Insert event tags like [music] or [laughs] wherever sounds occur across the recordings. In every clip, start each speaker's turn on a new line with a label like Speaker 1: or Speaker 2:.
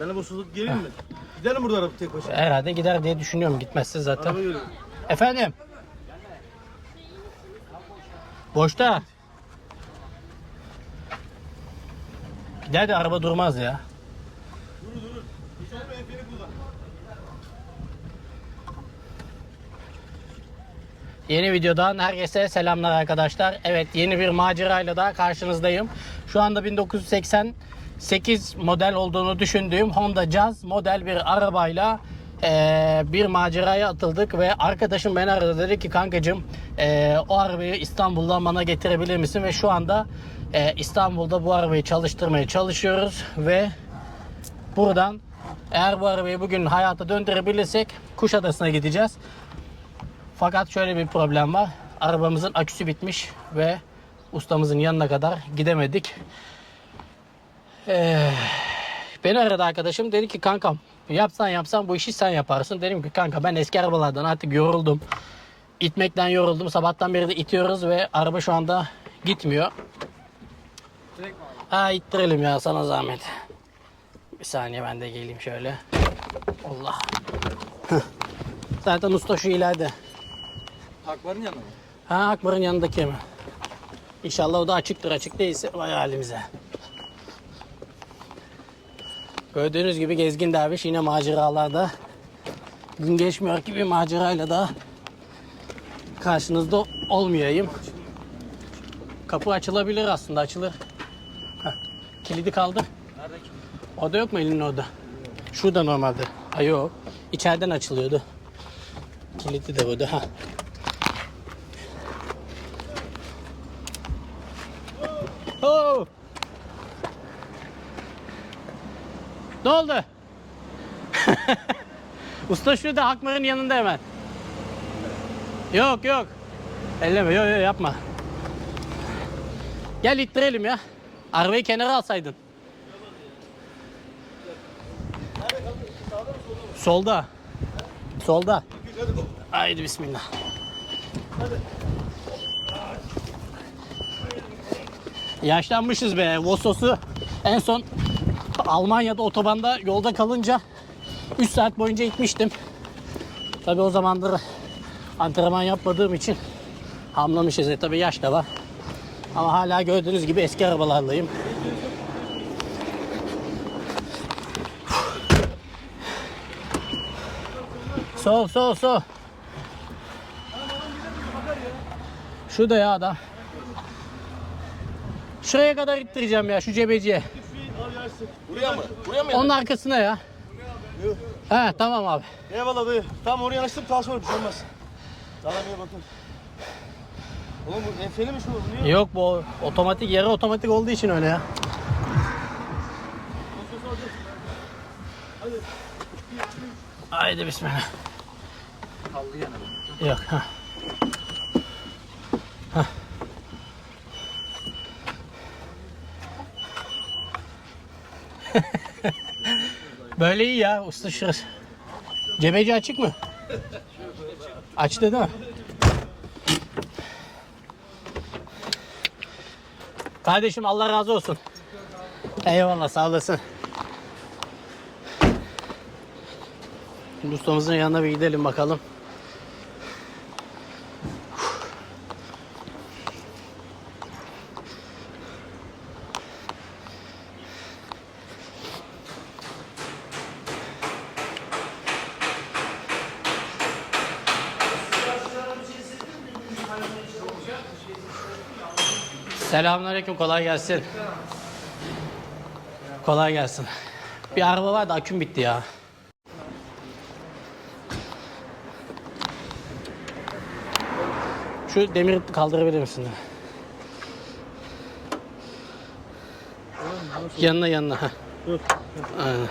Speaker 1: Sana bu susuz geleyim mi? Gidelim burada araba tek başına.
Speaker 2: Herhalde gider diye düşünüyorum. Gitmezse zaten.
Speaker 1: Araba.
Speaker 2: Efendim? Boşta. Gider de araba durmaz ya. Yeni videodan herkese selamlar arkadaşlar. Evet yeni bir macerayla da karşınızdayım. Şu anda 1988 model olduğunu düşündüğüm Honda Jazz model bir arabayla eee, bir maceraya atıldık ve arkadaşım beni aradı dedi ki kankacım eee, o arabayı İstanbul'dan bana getirebilir misin ve şu anda eee, İstanbul'da bu arabayı çalıştırmaya çalışıyoruz ve buradan eğer bu arabayı bugün hayata döndürebilirsek Kuşadası'na gideceğiz. Fakat şöyle bir problem var. Arabamızın aküsü bitmiş ve ustamızın yanına kadar gidemedik. Ee, beni aradı arkadaşım. Dedi ki kankam yapsan yapsan bu işi sen yaparsın. Dedim ki kanka ben eski arabalardan artık yoruldum. İtmekten yoruldum. Sabahtan beri de itiyoruz ve araba şu anda gitmiyor.
Speaker 1: Direkt mi abi?
Speaker 2: Ha ittirelim ya sana zahmet. Bir saniye ben de geleyim şöyle. Allah. Heh. Zaten usta şu ileride.
Speaker 1: Hakların yanına mı?
Speaker 2: Ha Akbar'ın yanındaki mi? İnşallah o da açıktır. Açık değilse vay halimize. Gördüğünüz gibi gezgin derviş yine maceralarda. Gün geçmiyor ki bir macerayla da karşınızda olmayayım. Kapı açılabilir aslında açılır. Heh, kilidi kaldı.
Speaker 1: Nerede ki?
Speaker 2: O da yok mu elinin orada? Şurada normalde. Ha yok. İçeriden açılıyordu. Kilidi de burada. Ha. Oh! Ne oldu? [laughs] Usta şurada Hakmar'ın yanında hemen. Yok yok. Elleme yok yok yapma. Gel ittirelim ya. Arabayı kenara alsaydın. Solda. Solda. Haydi bismillah. Yaşlanmışız be. Vosos'u en son Almanya'da otobanda yolda kalınca 3 saat boyunca gitmiştim. Tabi o zamandır antrenman yapmadığım için hamlamışız. E, tabi yaş da var. Ama hala gördüğünüz gibi eski arabalarlayım. Sol sol sol. Şurada ya adam. Şuraya kadar ittireceğim ya şu cebeciye.
Speaker 1: Buraya mı? Buraya mı?
Speaker 2: Onun arkasına ya. He tamam abi.
Speaker 1: Eyvallah dayı. Tam oraya yanaştım daha sonra bir şey olmaz. Tamam iyi bakın. Oğlum bu enfeli mi şu? Niye?
Speaker 2: Yok bu otomatik yarı otomatik olduğu için öyle ya. Haydi bismillah.
Speaker 1: Kaldı yani.
Speaker 2: Yok. Ha. [laughs] Böyle iyi ya usta. Cebeci açık mı? Açtı değil mi? Kardeşim Allah razı olsun. Eyvallah sağ olasın. Ustamızın yanına bir gidelim bakalım. Selamünaleyküm kolay gelsin. Kolay gelsin. Bir araba var da aküm bitti ya. Şu demiri kaldırabilir misin? Yanına yanına.
Speaker 1: Dur.
Speaker 2: Aynen,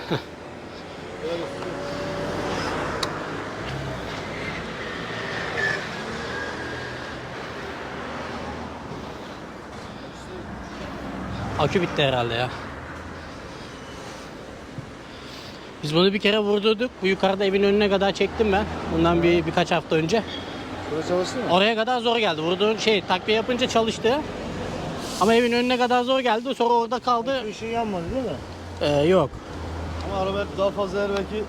Speaker 2: Akü bitti herhalde ya. Biz bunu bir kere vurdurduk. Bu yukarıda evin önüne kadar çektim ben. Bundan bir birkaç hafta önce.
Speaker 1: Burası çalıştı mı?
Speaker 2: Oraya kadar zor geldi. Vurduğun şey takviye yapınca çalıştı. Ama evin önüne kadar zor geldi. Sonra orada kaldı.
Speaker 1: Bir şey yanmadı değil mi?
Speaker 2: Ee, yok.
Speaker 1: Ama araba daha fazla yer belki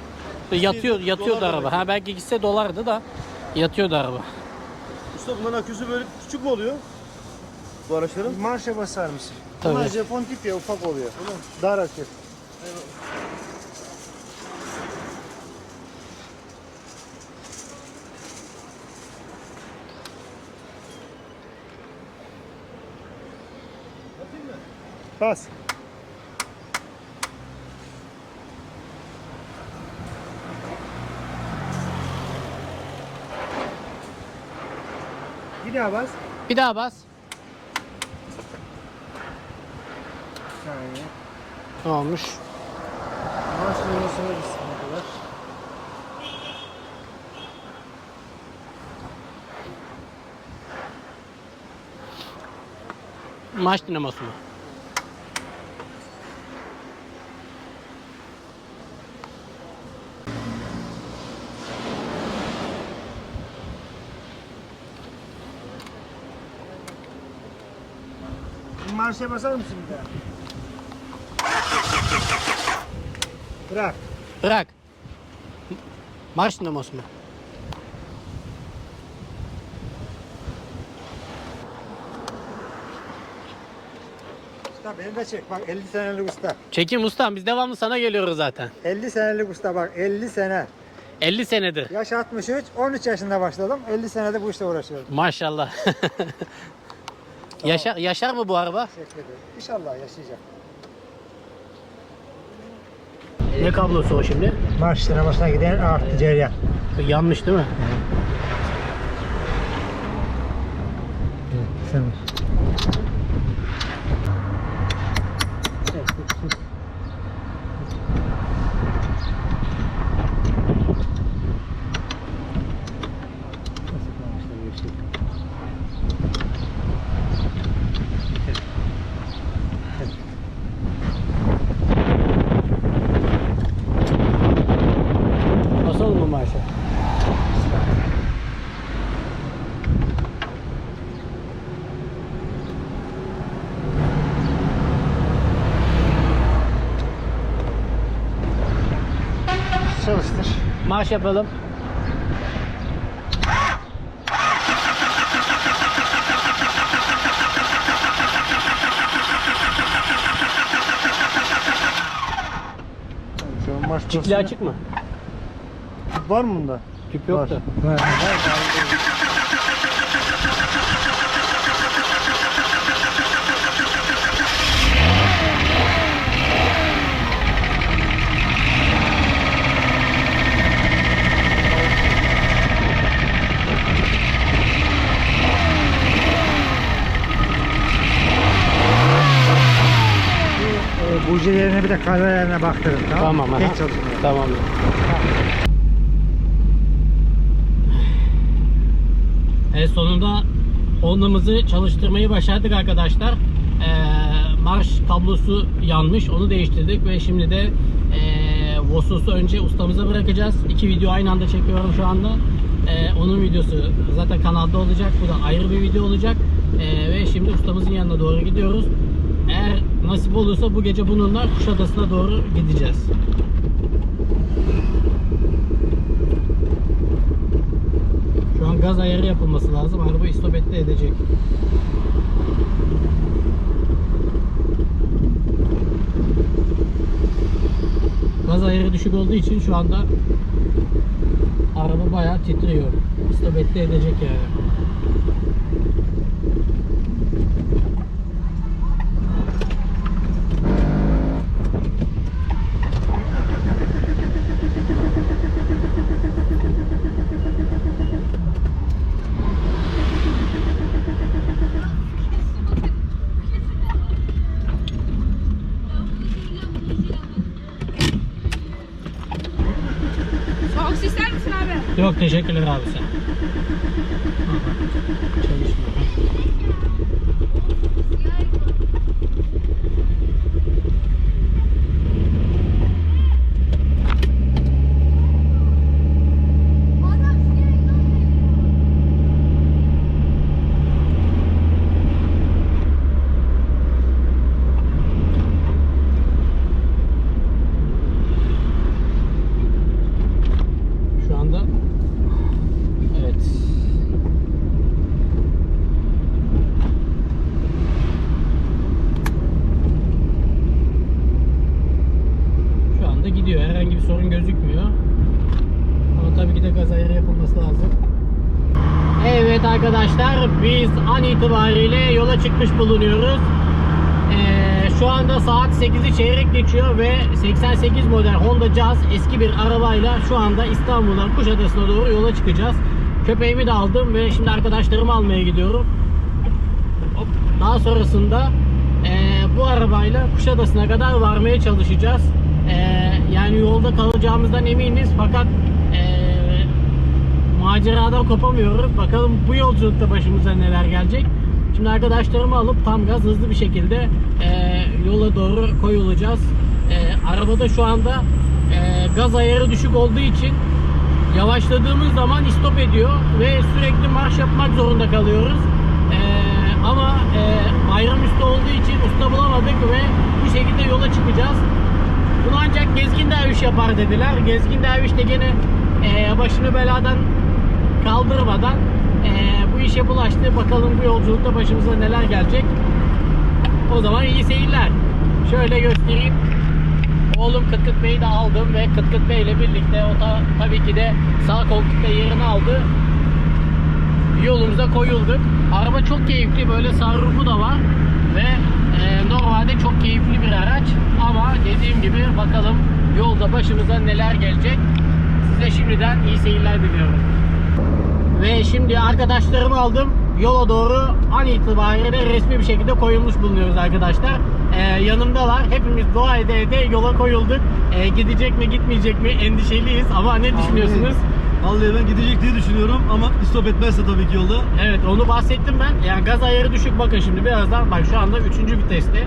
Speaker 2: Yatıyor, yatıyordu araba.
Speaker 1: demek.
Speaker 2: Ha belki gitse dolardı da yatıyordu araba.
Speaker 1: Usta bunların aküsü böyle küçük mü oluyor? Bu araçların?
Speaker 3: Marşa basar mısın?
Speaker 2: Tabii.
Speaker 3: Bunlar Japon tip ya ufak oluyor. Dar akü. Bas. Bir daha bas.
Speaker 2: Bir daha bas.
Speaker 3: Bir saniye.
Speaker 2: Ne olmuş?
Speaker 3: Marş dönmesine gitsin kadar.
Speaker 2: Maç dinamosu mu?
Speaker 3: Marşa basar mısın bir daha? Bırak.
Speaker 2: Bırak. Marş dinamosu mu?
Speaker 3: Usta beni de çek. Bak 50 senelik usta.
Speaker 2: Çekim ustam biz devamlı sana geliyoruz zaten.
Speaker 3: 50 senelik usta bak 50 sene.
Speaker 2: 50 senedir.
Speaker 3: Yaş 63, 13 yaşında başladım. 50 senede bu işle uğraşıyorum.
Speaker 2: Maşallah. [laughs] yaşar, yaşar mı bu araba?
Speaker 3: Teşekkür ederim. İnşallah yaşayacak.
Speaker 2: Ne kablosu o şimdi?
Speaker 3: Marş sinemasına giden artı cereyan.
Speaker 2: Yanmış değil mi? Nasıl mı marşı?
Speaker 3: Çalıştır.
Speaker 2: Marş yapalım. Çikli açık mı?
Speaker 3: Var mı bunda?
Speaker 2: Tüp yoktu.
Speaker 3: Var. [laughs] Var. Bu, e, Bujilerine bir de kalorilerine baktırın tamam mı?
Speaker 2: Tamam.
Speaker 3: Tek
Speaker 2: aha.
Speaker 3: çalışmıyor.
Speaker 2: Tamam. Evet sonunda Honda'mızı çalıştırmayı başardık arkadaşlar. Ee, marş kablosu yanmış. Onu değiştirdik ve şimdi de ee, Vosos'u önce ustamıza bırakacağız. İki video aynı anda çekiyorum şu anda. Ee, onun videosu zaten kanalda olacak. Bu da ayrı bir video olacak. Ee, ve şimdi ustamızın yanına doğru gidiyoruz. Eğer nasip olursa bu gece bununla Kuşadası'na doğru gideceğiz. Şu an gaz ayarı yapılması lazım. Araba istopette edecek. Gaz ayarı düşük olduğu için şu anda araba bayağı titriyor. İstopette edecek yani.
Speaker 4: Soğuk su ister misin abi?
Speaker 2: Yok arkadaşlar biz an itibariyle yola çıkmış bulunuyoruz. Ee, şu anda saat 8'i çeyrek geçiyor ve 88 model Honda Jazz eski bir arabayla şu anda İstanbul'dan Kuşadası'na doğru yola çıkacağız. Köpeğimi de aldım ve şimdi arkadaşlarımı almaya gidiyorum. Hop. Daha sonrasında eee, bu arabayla Kuşadası'na kadar varmaya çalışacağız. Eee, yani yolda kalacağımızdan eminiz fakat maceradan kopamıyoruz. Bakalım bu yolculukta başımıza neler gelecek. Şimdi arkadaşlarımı alıp tam gaz hızlı bir şekilde eee, yola doğru koyulacağız. Eee, arabada şu anda eee, gaz ayarı düşük olduğu için yavaşladığımız zaman istop ediyor ve sürekli marş yapmak zorunda kalıyoruz. Ee, ama e, bayram üstü olduğu için usta bulamadık ve bu şekilde yola çıkacağız. Bunu ancak gezgin derviş yapar dediler. Gezgin derviş de gene e, başını beladan kaldırmadan e, bu işe bulaştı. Bakalım bu yolculukta başımıza neler gelecek. O zaman iyi seyirler. Şöyle göstereyim. Oğlum Kıt Kıt Bey'i de aldım ve Kıt Kıt Bey ile birlikte o da tabii ki de sağ koltukta yerini aldı. Yolumuza koyulduk. Araba çok keyifli böyle sunroofu da var ve e, normalde çok keyifli bir araç ama dediğim gibi bakalım yolda başımıza neler gelecek. Size şimdiden iyi seyirler diliyorum. Ve şimdi arkadaşlarımı aldım. Yola doğru an itibariyle resmi bir şekilde koyulmuş bulunuyoruz arkadaşlar. Ee, yanımdalar. Hepimiz dua ede ede yola koyulduk. Ee, gidecek mi gitmeyecek mi endişeliyiz ama ne düşünüyorsunuz?
Speaker 1: Vallahi ben gidecek diye düşünüyorum ama istop etmezse tabii ki yolda.
Speaker 2: Evet onu bahsettim ben. Yani gaz ayarı düşük bakın şimdi birazdan. Bak şu anda 3. viteste.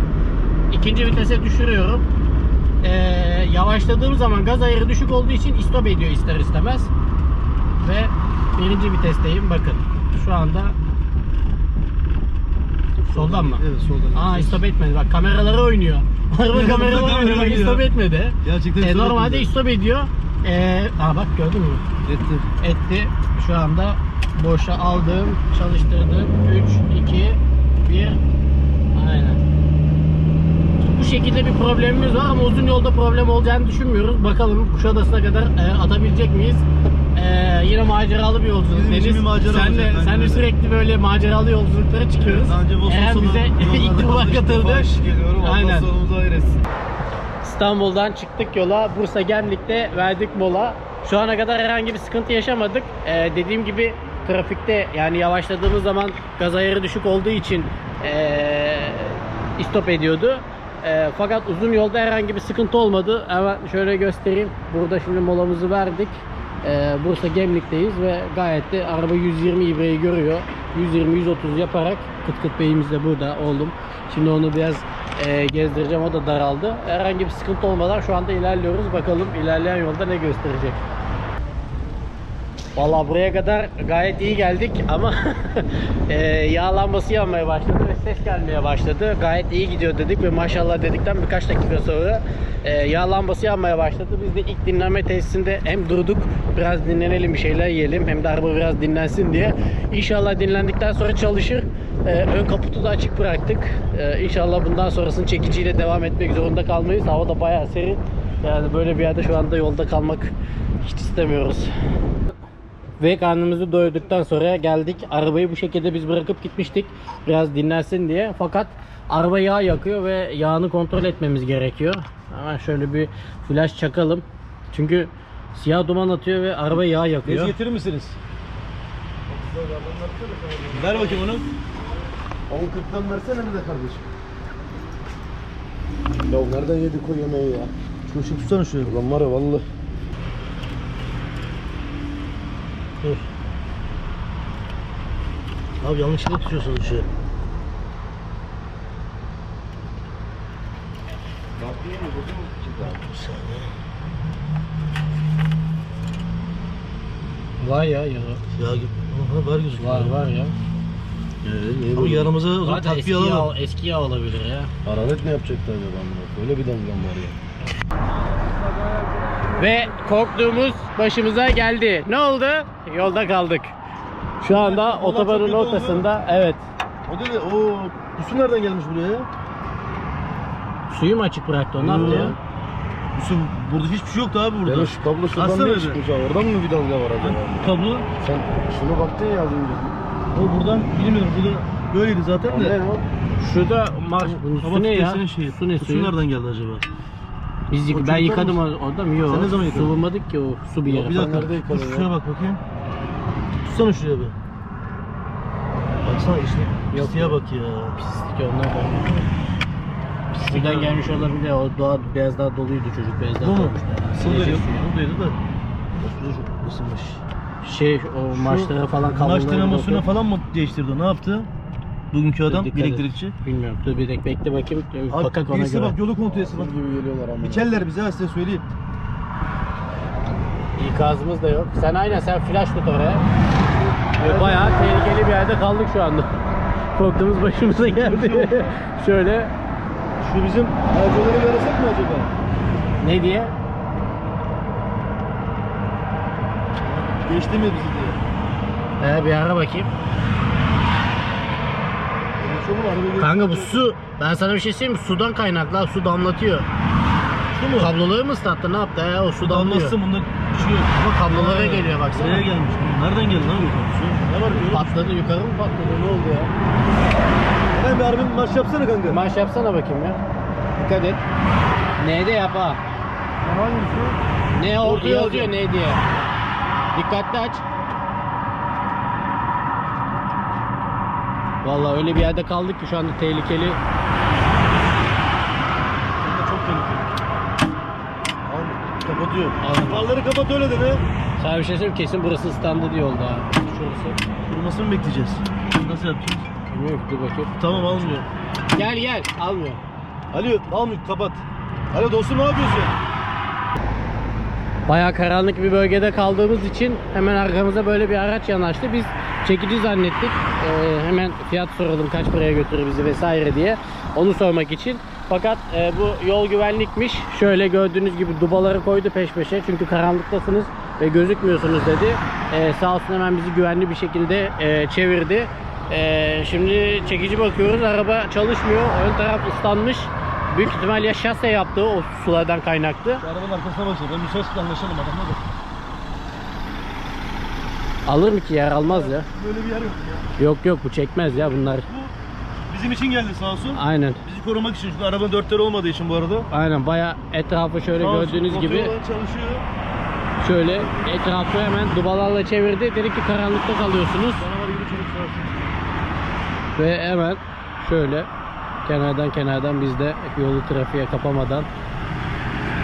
Speaker 2: ikinci vitese düşürüyorum. Ee, yavaşladığım zaman gaz ayarı düşük olduğu için istop ediyor ister istemez. Ve birinci vitesteyim bakın. Şu anda soldan mı?
Speaker 1: Evet soldan.
Speaker 2: Aa istop etmedi. Bak kameraları oynuyor. [laughs] Araba kameraları oynuyor. Bak istop etmedi.
Speaker 1: Gerçekten istop
Speaker 2: normalde istop ediyor. Ee, aa bak gördün mü?
Speaker 1: Etti.
Speaker 2: etti. Şu anda boşa aldım, çalıştırdım. 3, 2, 1. Aynen. Bu şekilde bir problemimiz var ama uzun yolda problem olacağını düşünmüyoruz. Bakalım Kuşadası'na kadar e, atabilecek miyiz? E, yine maceralı bir yolculuk
Speaker 1: Bizim için
Speaker 2: Deniz.
Speaker 1: bir macera
Speaker 2: sen de,
Speaker 1: olacak
Speaker 2: sen de
Speaker 1: de.
Speaker 2: sürekli böyle maceralı yolculuklara çıkıyoruz.
Speaker 1: Daha önce Boston'a
Speaker 2: bize [laughs] ilk defa katıldı.
Speaker 1: geliyorum.
Speaker 2: Aynen.
Speaker 1: Allah sonumuzu hayır etsin.
Speaker 2: İstanbul'dan çıktık yola. Bursa Gemlik'te verdik mola. Şu ana kadar herhangi bir sıkıntı yaşamadık. Ee, dediğim gibi trafikte yani yavaşladığımız zaman gaz ayarı düşük olduğu için ee, istop ediyordu. Ee, fakat uzun yolda herhangi bir sıkıntı olmadı. Hemen şöyle göstereyim. Burada şimdi molamızı verdik. Ee, Bursa Gemlik'teyiz ve gayet de araba 120 ibreyi görüyor. 120-130 yaparak Kıt Kıt Bey'imiz de burada oğlum. Şimdi onu biraz e, gezdireceğim. O da daraldı. Herhangi bir sıkıntı olmadan şu anda ilerliyoruz. Bakalım ilerleyen yolda ne gösterecek. Vallahi buraya kadar gayet iyi geldik ama [laughs] e, yağ yanmaya başladı ve ses gelmeye başladı. Gayet iyi gidiyor dedik ve maşallah dedikten birkaç dakika sonra e, yağ yanmaya başladı. Biz de ilk dinlenme tesisinde hem durduk biraz dinlenelim bir şeyler yiyelim hem de araba biraz dinlensin diye. İnşallah dinlendikten sonra çalışır. E, ön kaputu da açık bıraktık. E, inşallah bundan sonrasını çekiciyle devam etmek zorunda kalmayız. Hava da bayağı serin. Yani böyle bir yerde şu anda yolda kalmak hiç istemiyoruz. Ve karnımızı doyduktan sonra geldik. Arabayı bu şekilde biz bırakıp gitmiştik. Biraz dinlensin diye. Fakat araba yağ yakıyor ve yağını kontrol etmemiz gerekiyor. Hemen şöyle bir flash çakalım. Çünkü siyah duman atıyor ve araba yağ
Speaker 1: Bez
Speaker 2: yakıyor.
Speaker 1: getirir misiniz? Ver bakayım onu. 10.40'dan versene bize kardeşim. Ya nereden yedik o yemeği ya? Işık tutsana şuraya. Ulan var ya valla.
Speaker 2: Dur.
Speaker 1: Abi yanlışlıkla tutuyorsun ışığı. Bir saniye.
Speaker 2: Var ya yağı.
Speaker 1: Ya Aha, var gözüküyor.
Speaker 2: Var var ya.
Speaker 1: Ee, Ama yanımıza o zaman
Speaker 2: Zaten eski
Speaker 1: takviye
Speaker 2: yağ,
Speaker 1: alalım.
Speaker 2: eski yağ olabilir ya.
Speaker 1: Hararet ne yapacaktı acaba amına? Böyle bir damgam var ya.
Speaker 2: Ve korktuğumuz başımıza geldi. Ne oldu? Yolda kaldık. Şu anda
Speaker 1: çok
Speaker 2: otobanın
Speaker 1: kötü oldu.
Speaker 2: ortasında. Evet.
Speaker 1: O dedi o bu su nereden gelmiş buraya ya?
Speaker 2: Suyu mu açık bıraktı o? Ne yaptı ya?
Speaker 4: Yusuf burada hiçbir şey yoktu abi burada.
Speaker 1: Yani şu kablo şuradan
Speaker 4: Aslında
Speaker 1: ne çıkmış abi? Oradan mı vidalga var acaba?
Speaker 4: Kablo
Speaker 1: Sen şunu baktın ya az önce.
Speaker 4: o buradan bilmiyorum burada böyleydi zaten de.
Speaker 2: Şurada marş su ne ya?
Speaker 4: şeyi.
Speaker 2: Su ne
Speaker 4: Bu
Speaker 2: suyu?
Speaker 4: Su nereden geldi acaba?
Speaker 2: Biz yık- ben yıkadım
Speaker 4: mı?
Speaker 2: orada mı? Yok.
Speaker 4: Sen ne zaman yıkadın?
Speaker 2: Su bulmadık ki o su bir yere.
Speaker 4: Bir dakika.
Speaker 1: nerede ya?
Speaker 4: şuraya bak bakayım. Tutsana şuraya bir. Baksana işte.
Speaker 2: Yok.
Speaker 4: Pisliğe bak ya.
Speaker 2: Pislik onlar da. Pislikten gelmiş olabilir. O doğa biraz daha doluydu çocuk biraz daha
Speaker 4: Bu mu?
Speaker 2: dolmuştu. Suyu.
Speaker 4: Buradaydı da. Şurada çok ısınmış.
Speaker 2: Şey o maçlara falan
Speaker 4: Maç
Speaker 2: kabloları
Speaker 4: dinamosunu
Speaker 2: dokup-
Speaker 4: falan mı değiştirdi? Ne yaptı? Bugünkü adam
Speaker 2: Dikkat et.
Speaker 4: elektrikçi.
Speaker 2: Bilmiyorum. Dur bir dakika bekle bakayım.
Speaker 4: Abi
Speaker 2: Bakak ona
Speaker 4: birisi
Speaker 2: göre.
Speaker 4: bak yolu kontrol etsin bak.
Speaker 1: Gibi geliyorlar ama.
Speaker 4: Biçerler bize ha, size söyleyeyim.
Speaker 2: İkazımız da yok. Sen aynen sen flash tut oraya. Ve Bayağı tehlikeli bir yerde kaldık şu anda. [laughs] Korktuğumuz başımıza geldi. [laughs] Şöyle
Speaker 4: Şu bizim harcaları bir arasak mı acaba?
Speaker 2: ne diye?
Speaker 4: Geçti mi bizi diye.
Speaker 2: Ee, bir ara bakayım.
Speaker 4: Geçiyor mu? Araba geçiyor.
Speaker 2: Kanka bu su. Ben sana bir şey söyleyeyim mi? Sudan kaynaklı. Su damlatıyor.
Speaker 4: Şu mu?
Speaker 2: Kabloları mı ıslattı? Ne yaptı? He, o su damlıyor.
Speaker 4: Damlasın bunda bir şey yok.
Speaker 2: Ama kablolara geliyor baksana.
Speaker 4: Nereye gelmiş? Nereden geldi lan bu su? Ne var?
Speaker 2: Patladı yukarı mı patladı? Ne oldu ya?
Speaker 4: Hemen bir arabın marş yapsana kanka.
Speaker 2: Marş yapsana bakayım ya. Dikkat et. N'de yap ha.
Speaker 1: Hangisi?
Speaker 2: Ne o
Speaker 4: Ortaya
Speaker 2: yazıyor ne diye. Dikkatli aç. Vallahi öyle bir yerde kaldık ki şu anda tehlikeli.
Speaker 4: Çok tehlikeli. Kapatıyor.
Speaker 2: Aldım.
Speaker 4: Farları kapat öyle de ne?
Speaker 2: Sana bir şey söyleyeyim kesin burası ıslandı diye oldu ha. Şurası.
Speaker 4: Kurumasını mı bekleyeceğiz? Nasıl yapacağız?
Speaker 2: Bilmiyorum dur bakayım.
Speaker 4: Tamam almıyor.
Speaker 2: Gel gel almıyor.
Speaker 4: Alo almıyor kapat. Alo dostum ne yapıyorsun?
Speaker 2: Bayağı karanlık bir bölgede kaldığımız için hemen arkamıza böyle bir araç yanaştı. Biz çekici zannettik. Ee, hemen fiyat soralım kaç paraya götürür bizi vesaire diye. Onu sormak için. Fakat e, bu yol güvenlikmiş. Şöyle gördüğünüz gibi dubaları koydu peş peşe. Çünkü karanlıktasınız ve gözükmüyorsunuz dedi. Ee, sağ olsun hemen bizi güvenli bir şekilde e, çevirdi. Ee, şimdi çekici bakıyoruz. Araba çalışmıyor. Ön taraf ıslanmış. Büyük ihtimal ya şase yaptı o sulardan kaynaklı.
Speaker 4: Şu arabanın arkasına baksana. Ben müsaitlikle anlaşalım adamla da.
Speaker 2: Alır mı ki yer almaz ya.
Speaker 4: Böyle bir yer yok ya.
Speaker 2: Yok yok bu çekmez ya bunlar.
Speaker 4: Bu bizim için geldi sağ olsun.
Speaker 2: Aynen.
Speaker 4: Bizi korumak için. Çünkü arabanın dörtleri olmadığı için bu arada.
Speaker 2: Aynen baya etrafı şöyle
Speaker 4: Sağ olsun,
Speaker 2: gördüğünüz gibi
Speaker 4: kontrol çalışıyor.
Speaker 2: şöyle etrafı hemen dubalarla çevirdi. Dedi ki karanlıkta kalıyorsunuz.
Speaker 4: Canavar gibi çocuk sağ olsun.
Speaker 2: Ve hemen şöyle kenardan kenardan biz de yolu trafiğe kapamadan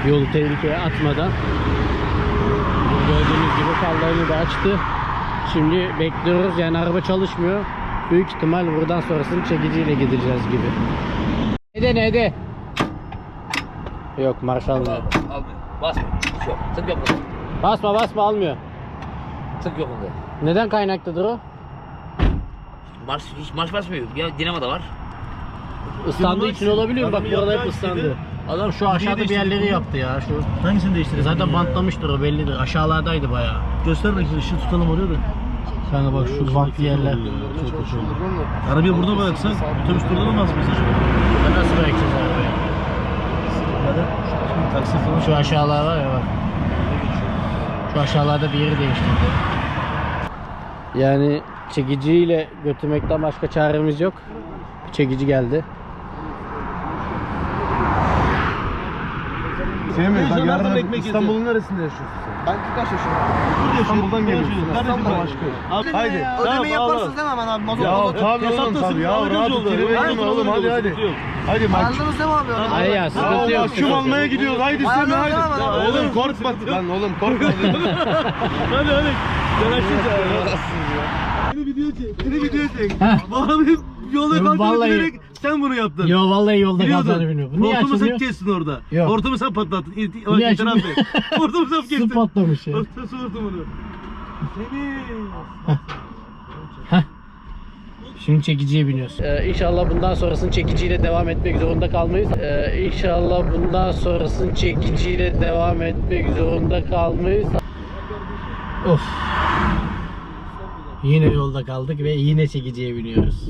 Speaker 2: yolu tehlikeye atmadan gördüğünüz gibi fallarını da açtı. Şimdi bekliyoruz yani araba çalışmıyor. Büyük ihtimal buradan sonrasını çekiciyle gideceğiz gibi. Nede nede? Yok marş almıyor.
Speaker 5: Almıyor. Basma. Yok. Tık yok bunda.
Speaker 2: Basma basma almıyor.
Speaker 5: Tık yok bunda.
Speaker 2: Neden kaynaklıdır o?
Speaker 5: Marş, hiç marş basmıyor. Ya dinamo da var.
Speaker 2: Islandığı için olabilir mi? Bak
Speaker 4: adamın
Speaker 2: buralar hep ıslandı.
Speaker 4: şeydi.
Speaker 2: Adam şu aşağıda bir yerleri
Speaker 4: bunu.
Speaker 2: yaptı ya. Şu
Speaker 4: Hangisini değiştirelim?
Speaker 2: zaten bantlamıştır o bellidir. Aşağılardaydı bayağı.
Speaker 4: Göster de ışığı tutalım oraya da.
Speaker 2: Kanka bak şu bantlı yerler.
Speaker 4: Çok kötü oldu. Arabayı burada bıraksak otobüs durduramaz mıyız acaba?
Speaker 2: Ya Nasıl bırakacağız arabayı?
Speaker 4: Neden? Şimdi taksi falan.
Speaker 2: Şu aşağılar var ya bak. Şu aşağılarda bir yeri değiştirdi. Yani çekiciyle götürmekten başka çaremiz yok. Bir çekici geldi.
Speaker 1: Şey mi?
Speaker 4: Nereden
Speaker 1: yarın
Speaker 4: ekmek
Speaker 1: İstanbul'un neresinde yaşıyorsun sen?
Speaker 6: Ben Kırkaç yaşıyorum.
Speaker 4: Burada
Speaker 1: İstanbul'dan geliyorsun.
Speaker 4: Kardeşim
Speaker 1: başka.
Speaker 4: Abi haydi.
Speaker 6: Ödemeyi yaparsınız değil mi hemen abi? Mazot
Speaker 1: Ya tabii oğlum tabii ya. Rahat ol. Oğlum hadi hadi. Hadi bak.
Speaker 6: Anladınız değil mi abi?
Speaker 2: Ay ya
Speaker 1: Ya
Speaker 2: sıkıntı yok.
Speaker 1: mahkum almaya gidiyoruz. Haydi Ya
Speaker 6: abi.
Speaker 1: Oğlum korkma. [laughs] Lan oğlum korkma.
Speaker 4: Hadi hadi. Yanaştın sen. Seni video çek. Seni video çek. Arabayı yolda
Speaker 2: Yok,
Speaker 4: kontrol ederek sen bunu yaptın.
Speaker 2: Yo vallahi yolda kazanı biniyor. Bu niye
Speaker 4: Hortumu sen kestin orada.
Speaker 2: Yok.
Speaker 4: Hortumu sen patlattın. İt,
Speaker 2: Niye
Speaker 4: itiraf
Speaker 2: açılmıyor? [laughs]
Speaker 4: et. Hortumu sen kestin.
Speaker 2: Su patlamış ya.
Speaker 4: Ortası hortumunu. Seni.
Speaker 2: Şimdi çekiciye biniyoruz. Ee, inşallah bundan sonrasını çekiciyle devam etmek zorunda kalmayız. Ee, inşallah bundan sonrasını çekiciyle devam etmek zorunda kalmayız. Of. Yine yolda kaldık ve yine çekiciye biniyoruz.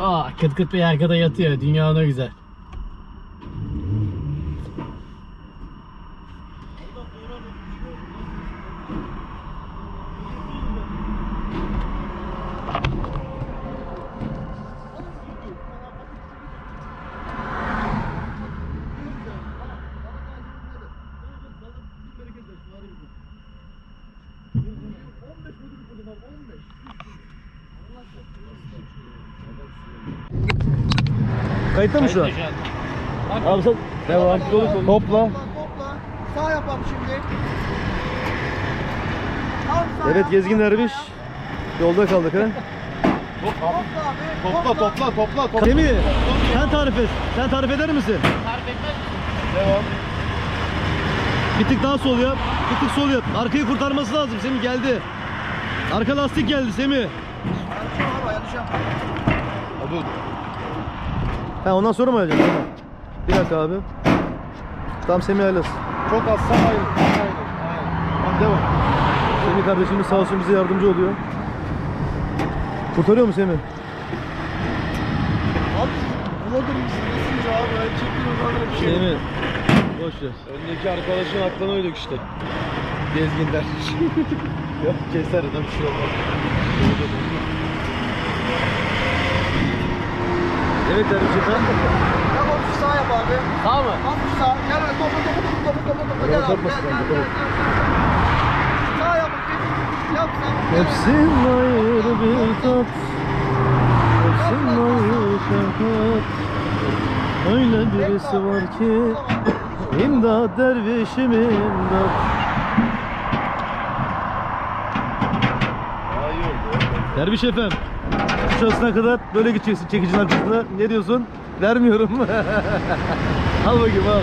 Speaker 2: Aa, kıt kıt bir arkada yatıyor. Dünya ne güzel.
Speaker 4: Kayıtta mı şu an? Abi sen devam. Topla.
Speaker 3: Topla. Sağ yapalım şimdi. Tam sağ
Speaker 4: Evet Gezgin Derviş. Yolda kaldık ha.
Speaker 3: Topla abi.
Speaker 1: Topla topla topla topla.
Speaker 4: Semih sen tarif et. Sen tarif eder misin?
Speaker 2: Tarif etmez misin?
Speaker 1: Devam.
Speaker 4: Bir tık daha sol yap. Bir tık sol yap. Arkayı kurtarması lazım. Semih geldi. Arka lastik geldi Semih.
Speaker 3: Yanlışım abi yanlışım.
Speaker 1: Abi
Speaker 4: Ha ondan sonra mı alacağız? Tamam. Bir dakika abi. Tamam Semih aylas.
Speaker 1: çok az sağ ayrı. Tamam devam.
Speaker 4: Semih kardeşimiz sağ olsun bize yardımcı oluyor. Kurtarıyor mu Semih?
Speaker 1: Abi bulamadım mısın? Nasılsınız abi? Ben çektim oradan bir şey.
Speaker 4: Semih. Boş ver.
Speaker 1: Öndeki arkadaşın aklına uyduk işte. Gezginler. [laughs] Yok keser de bir şey olmaz.
Speaker 4: Evet Derviş efendim.
Speaker 3: Yap hafif sağ yap abi.
Speaker 2: Sağ mı?
Speaker 3: Hafif sağ. Gel öyle topu topu topu topu topu topu. Gel abi. Gel
Speaker 4: abi,
Speaker 3: gel gel. Sağ yap. Yap sen.
Speaker 4: Hepsin ayrı bir tat. Hepsin ayrı şefkat. Öyle birisi var ki İmdat dervişim imdat. Derviş efem Kuşasına kadar böyle gideceksin çekicinin arkasına. Ne diyorsun? Vermiyorum. [laughs] Al bakayım al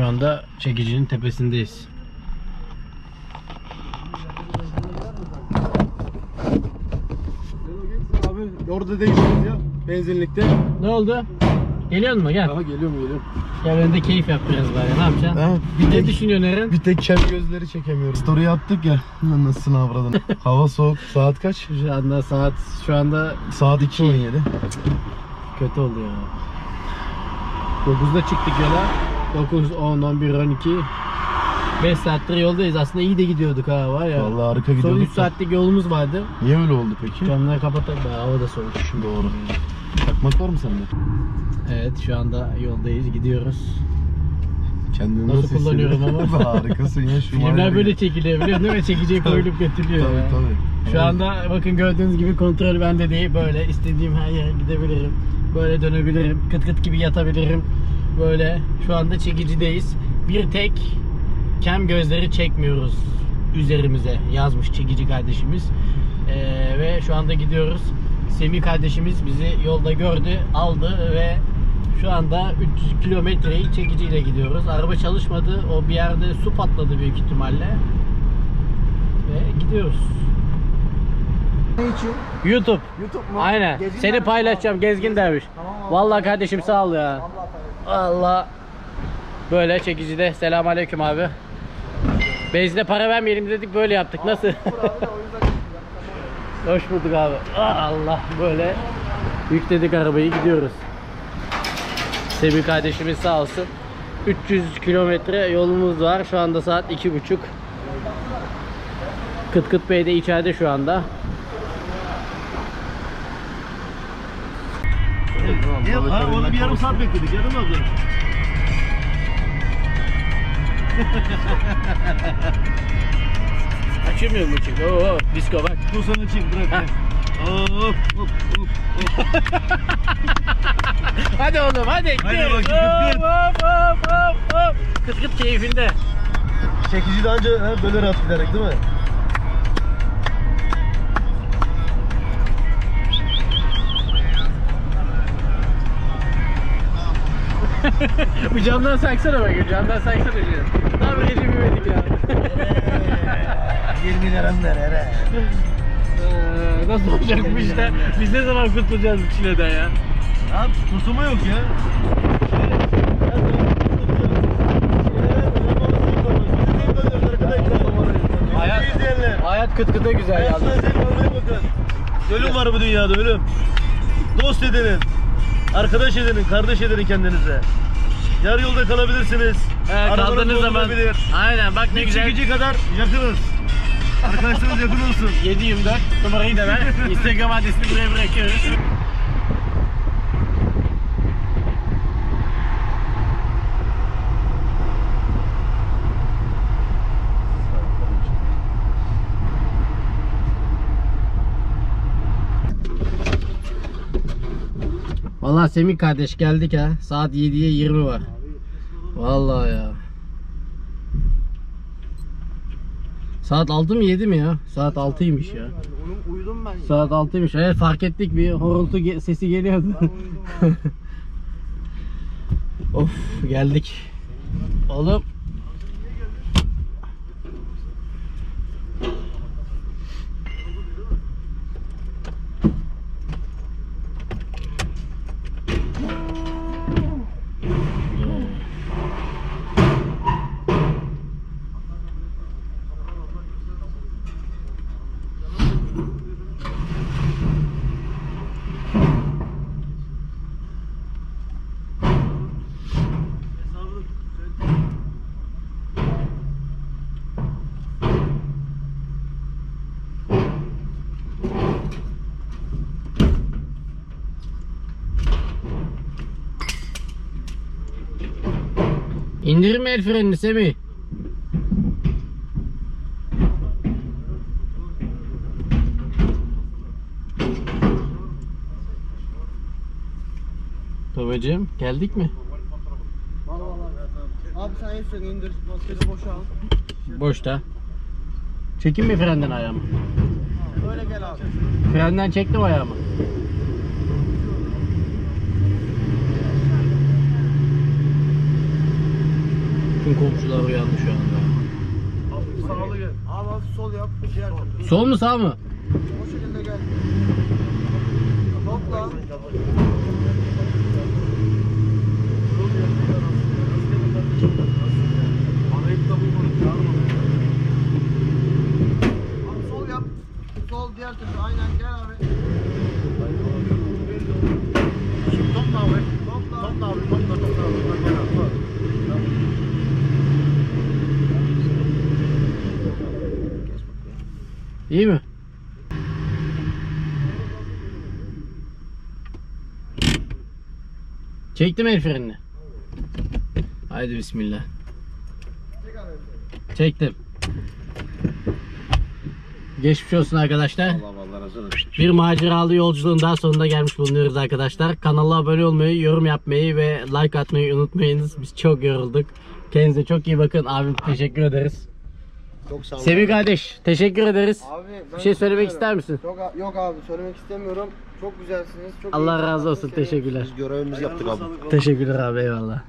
Speaker 2: Şu anda çekicinin tepesindeyiz.
Speaker 1: Abi orada değilsiniz ya. Benzinlikte.
Speaker 2: Ne oldu? Geliyor mu? Gel.
Speaker 1: Aha geliyor mu geliyor?
Speaker 2: Gel önde keyif yap biraz bari. Ne yapacaksın?
Speaker 1: Ha,
Speaker 2: Ne düşünüyorsun Eren?
Speaker 1: Bir tek kem gözleri çekemiyorum. Story yaptık ya. [laughs] Lan Nasıl avradın? [laughs] Hava soğuk. Saat kaç?
Speaker 2: Şu anda saat şu anda
Speaker 1: Saat 2.17.
Speaker 2: kötü oldu ya. 9'da çıktık yola. 9, 10, 11, 12. 5 saattir yoldayız. Aslında iyi de gidiyorduk ha var ya.
Speaker 1: Vallahi harika
Speaker 2: Son
Speaker 1: gidiyorduk
Speaker 2: 3
Speaker 1: da.
Speaker 2: saatlik yolumuz vardı.
Speaker 1: Niye öyle oldu peki?
Speaker 2: Camları kapatalım. Hava da soğuk.
Speaker 1: Doğru. Takmak var mı sende?
Speaker 2: Evet şu anda yoldayız. Gidiyoruz.
Speaker 1: Kendini
Speaker 2: Nasıl
Speaker 1: nasıl,
Speaker 2: kullanıyorum ama? [laughs]
Speaker 1: Harikasın ya şu
Speaker 2: Filmler böyle çekiliyor biliyor musun? Değil mi? Çekiciye koyulup götürülüyor.
Speaker 1: Tabii
Speaker 2: ya.
Speaker 1: tabii.
Speaker 2: Şu anda bakın gördüğünüz gibi kontrol bende değil. Böyle istediğim her yere gidebilirim. Böyle dönebilirim. Kıt kıt gibi yatabilirim. Böyle şu anda çekicideyiz. Bir tek kem gözleri çekmiyoruz üzerimize yazmış çekici kardeşimiz. Ee, ve şu anda gidiyoruz. Semih kardeşimiz bizi yolda gördü, aldı ve şu anda 300 kilometreyi çekiciyle gidiyoruz. Araba çalışmadı. O bir yerde su patladı büyük ihtimalle. Ve gidiyoruz.
Speaker 3: Ne için?
Speaker 2: YouTube.
Speaker 3: YouTube mu?
Speaker 2: Aynen.
Speaker 3: Gezgin
Speaker 2: Seni
Speaker 3: derviş.
Speaker 2: paylaşacağım Gezgin Derviş.
Speaker 3: Tamam abi.
Speaker 2: Vallahi kardeşim sağ ol ya. Allah. Böyle çekicide. Selamünaleyküm abi. Bezde para vermeyelim dedik böyle yaptık. Nasıl? [laughs] Hoş bulduk abi. Ah, Allah böyle yükledik arabayı gidiyoruz. Semih kardeşimiz sağ olsun. 300 kilometre yolumuz var. Şu anda saat 2.30. Kıt Kıt Bey de içeride şu anda.
Speaker 4: Ha onu bir yarım saat bekledik yarım abla [laughs]
Speaker 2: Açılmıyor mu ışık? Oo, disco bak.
Speaker 4: Dur sana çek bırak. Hop hop hop. [laughs]
Speaker 2: Hadi oğlum hadi.
Speaker 4: Hadi
Speaker 2: gidiyoruz.
Speaker 4: bakayım, kıt kıt.
Speaker 2: Hop hop hop hop. Kıt kıt keyfinde.
Speaker 4: Çekici de anca ha, böyle rahat giderek değil mi?
Speaker 2: Bu camdan saksana bakayım. Camdan saksana şunu. Bir gece büyümedik ya.
Speaker 4: 20 liram ver hele.
Speaker 2: Ee, Nasıl olacak bu işte? Biz ne zaman kurtulacağız bu çileden ya?
Speaker 4: Ya kusuma yok ya.
Speaker 2: Hayat- Hayat kıt kıta güzel yalnız.
Speaker 4: Ölüm var bu dünyada ölüm. Dost edinin. Arkadaş edinin, kardeş edinin kendinize. Yarı yolda kalabilirsiniz. Arabanız
Speaker 2: kaldığınız zaman.
Speaker 4: bozulabilir.
Speaker 2: Aynen bak ne güzel.
Speaker 4: çekici kadar yakınız. Arkadaşlarınız yakın olsun. [laughs]
Speaker 2: 724 numarayı da ver. [laughs] Instagram adresini buraya bırakıyoruz. Vallahi Semih kardeş geldik ha. Saat 7'ye 20 var. Vallahi ya. Saat 6 mı 7 mi ya? Saat 6'ymış ya.
Speaker 1: Uyudum ben.
Speaker 2: Saat 6'ymış. Evet fark ettik bir horultu ge- sesi geliyordu. [laughs] of geldik. Oğlum. İndirme el frenini Semih. Babacığım geldik mi?
Speaker 1: Abi sen el freni indir. Maskesi boşa al.
Speaker 2: Boşta. Çekin mi frenden ayağımı?
Speaker 1: Öyle gel abi.
Speaker 2: Frenden çektim ayağımı. Tüm komşular uyandı şu anda.
Speaker 1: Sağlı gel. Abi hafif sol yap. Diğer türlü.
Speaker 2: Sol mu sağ mı?
Speaker 1: O şekilde gel. Topla. Abi sol yap. Sol diğer türlü. Aynen gel abi. Şimdi topla abi. Topla. Topla abi. Topla gel abi.
Speaker 2: İyi mi? Çektim el frenini. Haydi bismillah. Çektim. Geçmiş olsun arkadaşlar. Bir maceralı yolculuğun daha sonuna gelmiş bulunuyoruz arkadaşlar. Kanala abone olmayı, yorum yapmayı ve like atmayı unutmayınız. Biz çok yorulduk. Kendinize çok iyi bakın. Abim teşekkür ederiz.
Speaker 1: Çok sağ ol.
Speaker 2: Semih kardeş teşekkür ederiz.
Speaker 1: Abi ben
Speaker 2: Bir şey söylemek ister misin?
Speaker 1: ederim. Yok, yok abi söylemek istemiyorum. Çok güzelsiniz. Çok
Speaker 2: Allah razı olsun. Teşekkürler.
Speaker 1: Biz görevimizi yaptık abi.
Speaker 2: Teşekkürler abi eyvallah.